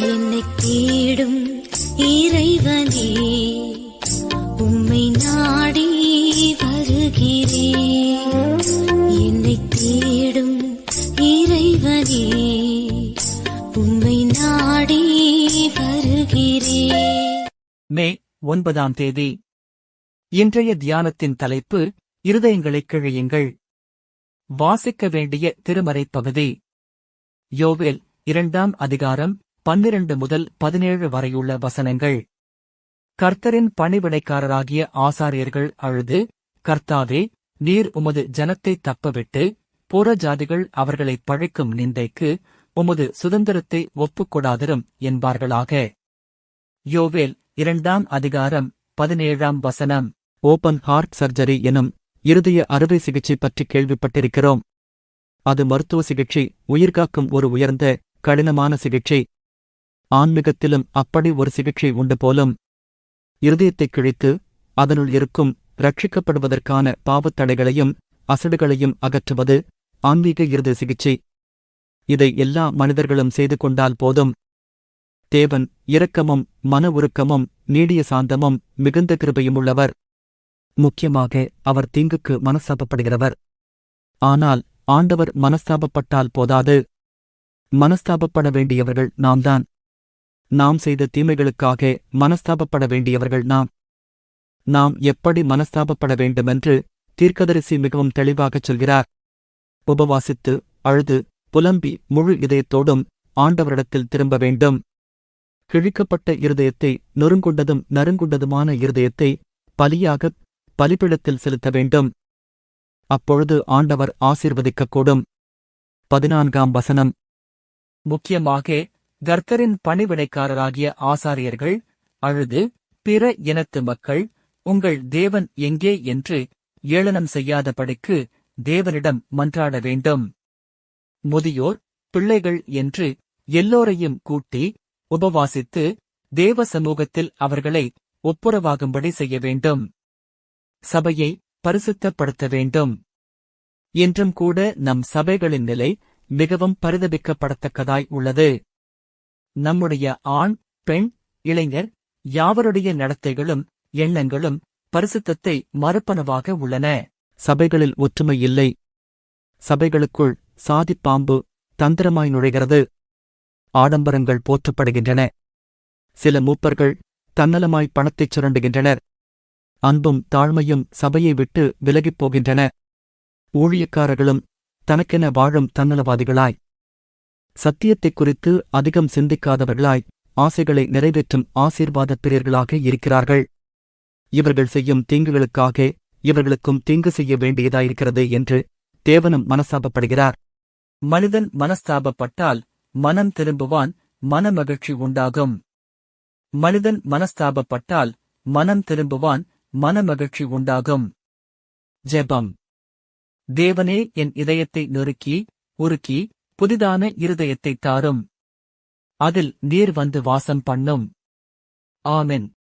என்னை தேடும் இறைவனே உம்மை நாடி வருகிறேன் என்னை தேடும் இறைவனே உம்மை நாடி வருகிறேன் மே ஒன்பதாம் தேதி. இன்றைய தியானத்தின் தலைப்பு இருதயங்களை கிழியுங்கள். வாசிக்க வேண்டிய திருமறை பகுதி. யோவேல் இரண்டாம் அதிகாரம் பன்னிரண்டு முதல் பதினேழு வரையுள்ள வசனங்கள். கர்த்தரின் பணிவிடைக்காரராகிய ஆசாரியர்கள் அழுது கர்த்தாவே நீர் உமது ஜனத்தை தப்பவிட்டு புற ஜாதிகள் அவர்களை பழைக்கும் நிந்தைக்கு உமது சுதந்திரத்தை ஒப்புக்கொடாதிரும் என்பார்களாக. யோவேல் இரண்டாம் அதிகாரம் பதினேழாம் வசனம். ஓபன் ஹார்ட் சர்ஜரி எனும் இருதய அறுவை சிகிச்சை பற்றி கேள்விப்பட்டிருக்கிறோம். அது மருத்துவ சிகிச்சை உயிர்காக்கும் ஒரு உயர்ந்த கடினமான சிகிச்சை ஆன்மீகத்திலும் அப்படி ஒரு சிகிச்சை உண்டு போலும். இருதயத்தைக் கிழித்து அதனுள் இருக்கும் ரட்சிக்கப்படுவதற்கான பாவத்தடைகளையும் அசடுகளையும் அகற்றுவது ஆன்மீக இருதய சிகிச்சை. இதை எல்லா மனிதர்களும் செய்து கொண்டால் போதும். தேவன் இரக்கமும் மன உருக்கமும் நீடிய சாந்தமும் மிகுந்த கிருபையும் உள்ளவர். முக்கியமாக அவர் தீங்குக்கு மனஸ்தாபப்படுகிறவர். ஆனால் ஆண்டவர் மனஸ்தாபப்பட்டால் போதாது. மனஸ்தாபப்பட வேண்டியவர்கள் நாம்தான். நாம் செய்த தீமைகளுக்காக மனஸ்தாபப்பட வேண்டியவர்கள் நாம். நாம் எப்படி மனஸ்தாபப்பட வேண்டுமென்று தீர்க்கதரிசி மிகவும் தெளிவாகச் சொல்கிறார். உபவாசித்து அழுது புலம்பி முழு இதயத்தோடும் ஆண்டவரிடத்தில் திரும்ப வேண்டும். கிழிக்கப்பட்ட இருதயத்தை நொறுங்குண்டதும் நறுங்குண்டதுமான இருதயத்தை பலியாகப் பலிபிடத்தில் செலுத்த வேண்டும். அப்பொழுது ஆண்டவர் ஆசீர்வதிக்கக்கூடும். பதினான்காம் வசனம். முக்கியமாக கர்த்தரின் பணிவிடைக்காரராகிய ஆசாரியர்கள் அழுது பிற இனத்து மக்கள் உங்கள் தேவன் எங்கே என்று ஏளனம் செய்யாதபடிக்கு தேவனிடம் மன்றாட வேண்டும். முதியோர் பிள்ளைகள் என்று எல்லோரையும் கூட்டி உபவாசித்து தேவ சமூகத்தில் அவர்களை ஒப்புரவாகும்படி செய்ய வேண்டும். சபையை பரிசுத்தப்படுத்த வேண்டும். என்றும் கூட நம் சபைகளின் நிலை மிகவும் பரிதபிக்கப்படத்தக்கதாய் உள்ளது. நம்முடைய ஆண் பெண் இளைஞர் யாவருடைய நடத்தைகளும் எண்ணங்களும் பரிசுத்தத்தை மறுப்பனவாக உள்ளன. சபைகளில் ஒற்றுமை இல்லை. சபைகளுக்குள் சாதிப்பாம்பு தந்திரமாய் நுழைகிறது. ஆடம்பரங்கள் போற்றப்படுகின்றன. சில மூப்பர்கள் தன்னலமாய் பணத்தைச் சுரண்டுகின்றனர். அன்பும் தாழ்மையும் சபையை விட்டு விலகிப் போகின்றன. ஊழியக்காரர்களும் தனக்கென வாழும் தன்னலவாதிகளாய். சத்தியத்தைக் குறித்து அதிகம் சிந்திக்காதவர்களாய் ஆசைகளை நிறைவேற்றும் ஆசீர்வாதப் பிரியர்களாக இருக்கிறார்கள். இவர்கள் செய்யும் தீங்குகளுக்காக இவர்களுக்கும் தீங்கு செய்ய வேண்டியதாயிருக்கிறது என்று தேவனும் மனஸ்தாபப்படுகிறார். மனிதன் மனஸ்தாபப்பட்டால் மனம் திரும்புவான் மனமகிழ்ச்சி உண்டாகும். மனிதன் மனஸ்தாபப்பட்டால் மனம் திரும்புவான் மனமகிழ்ச்சி உண்டாகும். ஜெபம். தேவனே என் இதயத்தை நொறுக்கி உருக்கி புதிதான இருதயத்தைத் தாரும். அதில் நீர் வந்து வாசம் பண்ணும். ஆமென்.